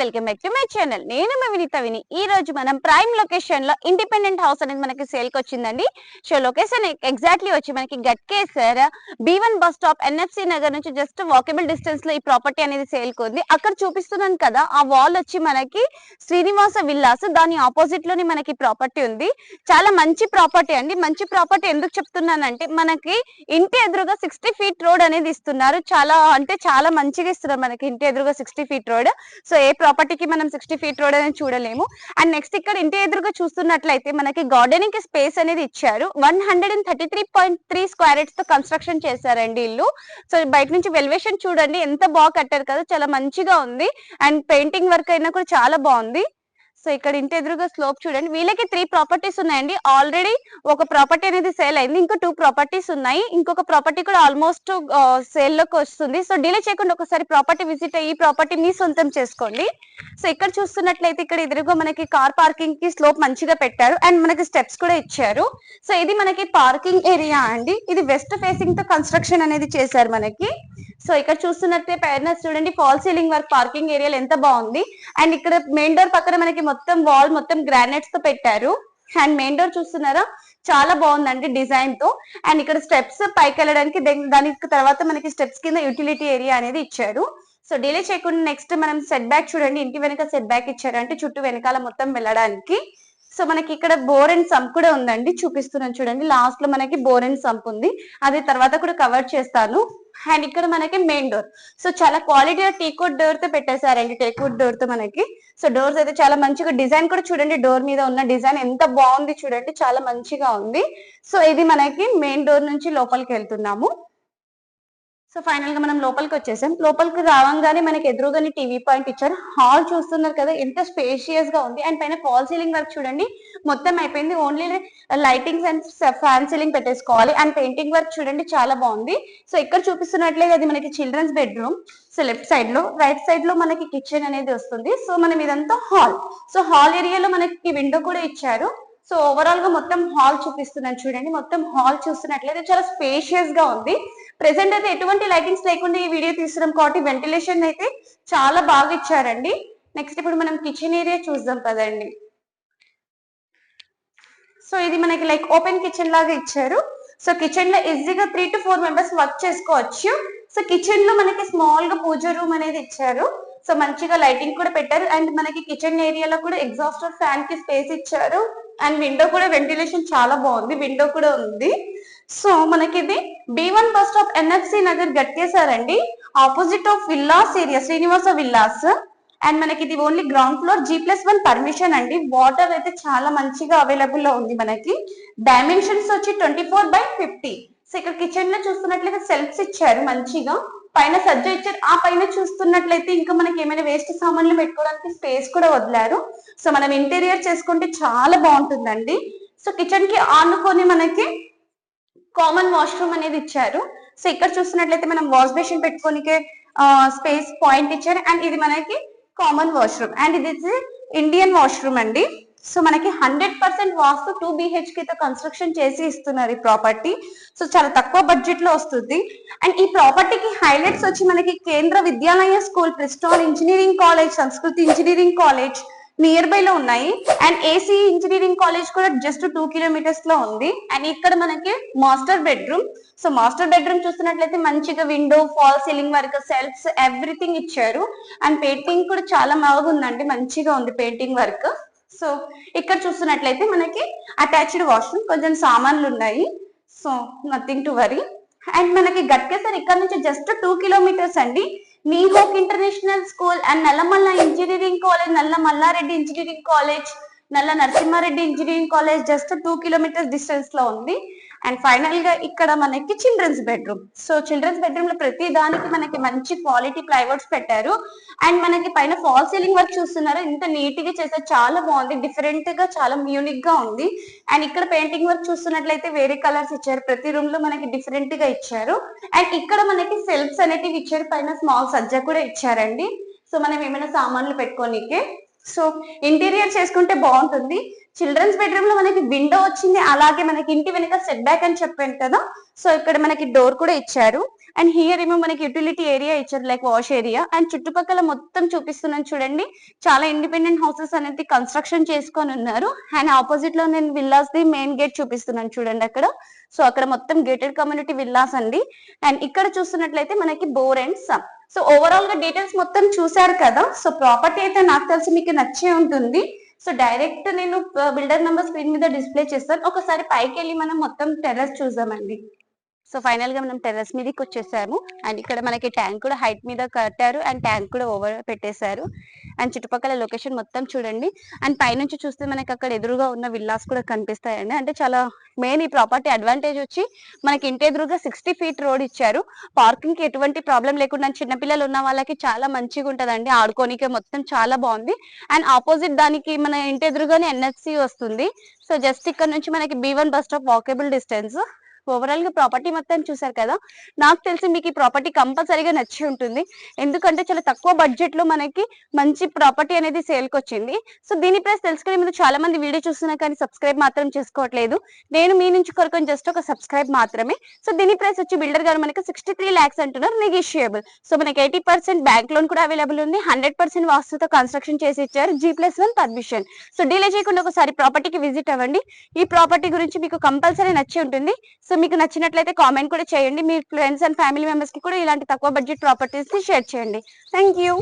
Welcome back to my channel. నేను మీ వినీత విని. ఈ రోజు మనం ప్రైమ్ లొకేషన్లో ఇండిపెండెంట్ హౌస్ అనేది మనకి సేల్కి వచ్చిందండి. సో లొకేషన్ ఎగ్జాక్ట్లీ వచ్చి మనకి Ghatkesar B one bus stop NFC Nagar నుంచి జస్ట్ వాకబుల్ డిస్టెన్స్లో ఈ ప్రాపర్టీ అనేది సేల్కి ఉంది. అక్కడ చూపిస్తున్నాను కదా ఆ వాల్ వచ్చి మనకి శ్రీనివాస విల్లాస్ దాని ఆపోజిట్లోని మనకి ప్రాపర్టీ ఉంది. చాలా మంచి ప్రాపర్టీ అండి. మంచి ప్రాపర్టీ ఎందుకు చెప్తున్నానంటే మనకి ఇంటి ఎదురుగా సిక్స్టీ ఫీట్ రోడ్ అనేది ఇస్తున్నారు. చాలా అంటే చాలా మంచిగా ఇస్తున్నారు మనకి ఇంటి ఎదురుగా సిక్స్టీ ఫీట్ రోడ్. సో ఏ ప్రాపర్టీకి మనం సిక్స్టీ ఫీట్ రోడ్ అనేది చూడలేము. అండ్ నెక్స్ట్ ఇక్కడ ఇంటి ఎదురుగా చూస్తున్నట్లయితే మనకి గార్డెనింగ్కి స్పేస్ అనేది ఇచ్చారు. One hundred and thirty three point three స్క్వేర్తో construction చేశారండి ఇల్లు. సో బయట నుంచి వెల్వేషన్ చూడండి. ఎంత బాగా కట్టారు కదా చాలా మంచిగా ఉంది. అండ్ పెయింటింగ్ వర్క్ అయినా కూడా చాలా బాగుంది. సో ఇక్కడ ఇంటి ఎదురుగా స్లోప్ చూడండి. వీళ్ళకి త్రీ ప్రాపర్టీస్ ఉన్నాయండి. ఆల్రెడీ ఒక ప్రాపర్టీ అనేది సేల్ అయింది. ఇంకా టూ ప్రాపర్టీస్ ఉన్నాయి. ఇంకొక ప్రాపర్టీ కూడా ఆల్మోస్ట్ సేల్లోకి వస్తుంది. సో డిలే చేయకుండా ఒకసారి ప్రాపర్టీ విజిట్ అయ్యి ప్రాపర్టీ మీ సొంతం చేసుకోండి. సో ఇక్కడ చూస్తున్నట్లయితే ఇక్కడ ఎదురుగా మనకి కార్ పార్కింగ్కి స్లోప్ మంచిగా పెట్టారు. అండ్ మనకి స్టెప్స్ కూడా ఇచ్చారు. సో ఇది మనకి పార్కింగ్ ఏరియా అండి. ఇది వెస్ట్ ఫేసింగ్తో కన్స్ట్రక్షన్ అనేది చేశారు మనకి. సో ఇక్కడ చూస్తున్నట్టే పైన చూడండి ఫాల్ సీలింగ్ వర్క్ పార్కింగ్ ఏరియాలో ఎంత బాగుంది. అండ్ ఇక్కడ మెయిన్ డోర్ పక్కన మనకి మొత్తం వాల్ మొత్తం గ్రానైట్స్తో పెట్టారు. అండ్ మెయిన్ డోర్ చూస్తున్నారా? చాలా బాగుందండి డిజైన్తో. అండ్ ఇక్కడ స్టెప్స్ పైకి వెళ్ళడానికి దానికి తర్వాత మనకి స్టెప్స్ కింద యూటిలిటీ ఏరియా అనేది ఇచ్చారు. సో డిలే చేయకుండా నెక్స్ట్ మనం సెట్ బ్యాక్ చూడండి ఇంటి వెనక సెట్ బ్యాక్ ఇచ్చారు అంటే చుట్టూ వెనకాల మొత్తం వెళ్ళడానికి. సో మనకి ఇక్కడ బోర్ అండ్ సంప్ కూడా ఉందండి చూపిస్తున్నాను చూడండి. లాస్ట్లో మనకి బోర్ అండ్ సంప్ ఉంది. అది తర్వాత కూడా కవర్ చేస్తాను. అండ్ ఇక్కడ మనకి మెయిన్ డోర్ సో చాలా క్వాలిటీ టీకోట్ డోర్తో పెట్టేశారండి టేకుడ్ డోర్తో మనకి. సో డోర్స్ అయితే చాలా మంచిగా డిజైన్ కూడా చూడండి డోర్ మీద ఉన్న డిజైన్ ఎంత బాగుంది చూడండి చాలా మంచిగా ఉంది. సో ఇది మనకి మెయిన్ డోర్ నుంచి లోపలికి వెళ్తున్నాము. సో ఫైనల్గా మనం లోపలికి వచ్చేసాం. లోపలికి రావంగానే మనకి ఎదురుగానే టీవీ పాయింట్ ఇచ్చారు. హాల్ చూస్తున్నారు కదా ఎంత స్పేషియస్గా ఉంది. అండ్ పైన ఫాల్ సీలింగ్ వర్క్ చూడండి. మొత్తం అయిపోయింది. Only lightings and fan ceiling పెట్టేసుకోవాలి. అండ్ పెయింటింగ్ వర్క్ చూడండి చాలా బాగుంది. సో ఇక్కడ చూపిస్తున్నట్లయితే అది మనకి చిల్డ్రన్స్ బెడ్రూమ్ సో లెఫ్ట్ సైడ్లో రైట్ సైడ్లో మనకి కిచెన్ అనేది వస్తుంది. సో మనం ఇదంతా హాల్ సో హాల్ ఏరియాలో మనకి విండో కూడా ఇచ్చారు. సో ఓవరాల్గా మొత్తం హాల్ చూపిస్తున్నాను చూడండి. మొత్తం హాల్ చూస్తున్నట్లయితే చాలా స్పేషియస్గా ఉంది. ప్రెసెంట్ అయితే ఎటువంటి లైటింగ్స్ లేకుండా ఈ వీడియో తీస్తున్నాం కాబట్టి వెంటిలేషన్ అయితే చాలా బాగా ఇచ్చారండి. నెక్స్ట్ ఇప్పుడు మనం కిచెన్ ఏరియా చూద్దాం కదండి సో ఇది మనకి లైక్ ఓపెన్ కిచెన్ లాగా ఇచ్చారు. సో కిచెన్లో ఈజీగా three to four members work చేసుకోవచ్చు. సో కిచెన్లో మనకి స్మాల్గా పూజ రూమ్ అనేది ఇచ్చారు. సో మంచిగా లైటింగ్ కూడా పెట్టారు. అండ్ మనకి కిచెన్ ఏరియాలో కూడా ఎగ్జాస్టర్ ఫ్యాన్కి స్పేస్ ఇచ్చారు. అండ్ విండో కూడా వెంటిలేషన్ చాలా బాగుంది విండో కూడా ఉంది. సో మనకి ఇది B one bus stop NFC Nagar గట్టేశారండి. Opposite of villas area Srinivasa villas and మనకి ఇది only ground floor G plus one permission అండి. వాటర్ అయితే చాలా మంచిగా అవైలబుల్లో ఉంది మనకి. డైమెన్షన్స్ వచ్చి twenty four by fifty so ఇక్కడ కిచెన్లో చూస్తున్నట్లయితే సెల్ఫ్స్ ఇచ్చారు మంచిగా. పైన సజ్జ ఇచ్చారు. ఆ పైన చూస్తున్నట్లయితే ఇంకా మనకి ఏమైనా వేస్ట్ సామాన్లు పెట్టుకోవడానికి స్పేస్ కూడా వదిలారు. సో మనం ఇంటీరియర్ చేసుకుంటే చాలా బాగుంటుందండి. సో కిచెన్కి ఆనుకొని మనకి కామన్ వాష్రూమ్ అనేది ఇచ్చారు. సో ఇక్కడ చూస్తున్నట్లయితే మనం వాష్ బేసిన్ పెట్టుకోనికే స్పేస్ పాయింట్ ఇచ్చారు. అండ్ ఇది మనకి కామన్ వాష్రూమ్ అండ్ ఇది ఇండియన్ వాష్రూమ్ అండి. సో మనకి hundred percent vastu two BHK తో కన్స్ట్రక్షన్ చేసి ఇస్తున్నారు ఈ ప్రాపర్టీ సో చాలా తక్కువ బడ్జెట్లో వస్తుంది. అండ్ ఈ ప్రాపర్టీకి హైలైట్స్ వచ్చి మనకి కేంద్ర Vidyalaya school ప్రిస్టాల్ engineering college Sanskriti engineering college near by లో ఉన్నాయి. అండ్ ఏసీ ఇంజనీరింగ్ కాలేజ్ కూడా జస్ట్ టూ కిలోమీటర్స్లో ఉంది. అండ్ ఇక్కడ మనకి master bedroom so master bedroom చూస్తున్నట్లయితే మంచిగా window false ceiling work shelves everything ఇచ్చారు. అండ్ పెయింటింగ్ కూడా చాలా బాగుందండి. మంచిగా ఉంది పెయింటింగ్ వర్క్ సో ఇక్కడ చూస్తున్నట్లయితే మనకి అటాచ్డ్ వాష్రూమ్ కొంచెం సామాన్లు ఉన్నాయి so nothing to worry and మనకి గట్కేసర్ ఇక్కడ నుంచి జస్ట్ టూ కిలోమీటర్స్ అండి. నీహోక్ international school and Nallamalla engineering college Nalla Malla Reddy engineering college Nalla Narasimha Reddy engineering college just two kilometres డిస్టెన్స్లో ఉంది. అండ్ ఫైనల్గా ఇక్కడ మనకి చిల్డ్రన్స్ బెడ్రూమ్ సో చిల్డ్రన్స్ బెడ్రూమ్లో ప్రతి దానికి మనకి మంచి క్వాలిటీ ప్లైవుడ్స్ పెట్టారు. అండ్ మనకి పైన ఫాల్ సీలింగ్ వర్క్ చూస్తున్నారు? ఇంత నీట్గా చేస్తే చాలా బాగుంది. డిఫరెంట్గా చాలా యూనిక్గా ఉంది. అండ్ ఇక్కడ పెయింటింగ్ వర్క్ చూస్తున్నట్లయితే వేరే కలర్స్ ఇచ్చారు. ప్రతి రూమ్లో మనకి డిఫరెంట్గా ఇచ్చారు. అండ్ ఇక్కడ మనకి సెల్ఫ్స్ అనేటివి ఇచ్చారు. పైన స్మాల్ సజ్జ కూడా ఇచ్చారండి. సో మనం ఏమైనా సామాన్లు పెట్టుకోనికే సో ఇంటీరియర్ చేసుకుంటే బాగుంటుంది. చిల్డ్రన్స్ బెడ్రూమ్లో మనకి విండో వచ్చింది. అలాగే మనకి ఇంటి వెనక సెట్ బ్యాక్ అని చెప్పాను కదా. సో ఇక్కడ మనకి డోర్ కూడా ఇచ్చారు. అండ్ హియర్ ఏమో మనకి యూటిలిటీ ఏరియా ఇచ్చారు లైక్ వాష్ ఏరియా. అండ్ చుట్టుపక్కల మొత్తం చూపిస్తున్నాను చూడండి. చాలా ఇండిపెండెంట్ హౌసెస్ అనేది కన్స్ట్రక్షన్ చేసుకొని ఉన్నారు. అండ్ ఆపోజిట్లో నేను విల్లాస్ ది మెయిన్ గేట్ చూపిస్తున్నాను చూడండి అక్కడ. సో అక్కడ మొత్తం గేటెడ్ కమ్యూనిటీ విల్లాస్ అండి. అండ్ ఇక్కడ చూస్తున్నట్లయితే మనకి బోర్ అండ్ సమ్. సో ఓవరాల్గా డీటెయిల్స్ మొత్తం చూసారు కదా. సో ప్రాపర్టీ అయితే నాకు తెలిసి మీకు నచ్చే ఉంటుంది. సో డైరెక్ట్ నేను బిల్డర్ నెంబర్ స్క్రీన్ మీద డిస్ప్లే చేస్తాను. ఒకసారి పైకి వెళ్ళి మనం మొత్తం టెర్రస్ చూద్దామండి. సో ఫైనల్గా మనం టెర్రస్ మీదకి వచ్చేసాము. అండ్ ఇక్కడ మనకి ట్యాంక్ కూడా హైట్ మీద కట్టారు. అండ్ ట్యాంక్ కూడా ఓవర్ పెట్టేశారు. అండ్ చుట్టుపక్కల లొకేషన్ మొత్తం చూడండి. అండ్ పైనుంచి చూస్తే మనకి అక్కడ ఎదురుగా ఉన్న విల్లాస్ కూడా కనిపిస్తాయండి. అంటే చాలా మెయిన్ ఈ ప్రాపర్టీ అడ్వాంటేజ్ వచ్చి మనకి ఇంటి ఎదురుగా సిక్స్టీ ఫీట్ రోడ్ ఇచ్చారు. పార్కింగ్కి ఎటువంటి ప్రాబ్లం లేకుండా చిన్నపిల్లలు ఉన్న వాళ్ళకి చాలా మంచిగా ఉంటదండి. ఆడుకోనికి మొత్తం చాలా బాగుంది. అండ్ ఆపోజిట్ దానికి మన ఇంటి ఎదురుగానే ఎన్ఎఫ్సి వస్తుంది. సో జస్ట్ ఇక్కడ నుంచి మనకి B one bus stop walkable distance ఓవరాల్గా ప్రాపర్టీ మొత్తం చూసారు కదా నాకు తెలిసి మీకు ఈ ప్రాపర్టీ కంపల్సరీగా నచ్చి ఉంటుంది. ఎందుకంటే చాలా తక్కువ బడ్జెట్లో మనకి మంచి ప్రాపర్టీ అనేది సేల్కి వచ్చింది. సో దీని ప్రైస్ తెలుసుకునే ముందు చాలా మంది వీడియో చూస్తున్నా కానీ సబ్స్క్రైబ్ మాత్రం చేసుకోవట్లేదు. నేను మీ నుంచి కొరకు జస్ట్ ఒక సబ్స్క్రైబ్ మాత్రమే. సో దీని ప్రైస్ వచ్చి బిల్డర్ గారు మనకి సిక్స్టీ త్రీ ల్యాక్స్ అంటున్నారు నెగిషియబుల్ సో మనకి ఎయిటీ పర్సెంట్ బ్యాంక్ లోన్ కూడా అవైలబుల్ ఉంది. హండ్రెడ్ పర్సెంట్ వాస్తుతో కన్స్ట్రక్షన్ చేసి ఇచ్చారు. G plus one permission so delay చేయకుండా ఒకసారి ప్రాపర్టీకి విజిట్ అవ్వండి. ఈ ప్రాపర్టీ గురించి మీకు కంపల్సరీ నచ్చి ఉంటుంది. సో మీకు నచ్చినట్లయితే కామెంట్ కూడా చేయండి. మీ ఫ్రెండ్స్ అండ్ ఫ్యామిలీ మెంబర్స్కి కూడా ఇలాంటి తక్కువ బడ్జెట్ ప్రాపర్టీస్ని షేర్ చేయండి. Thank you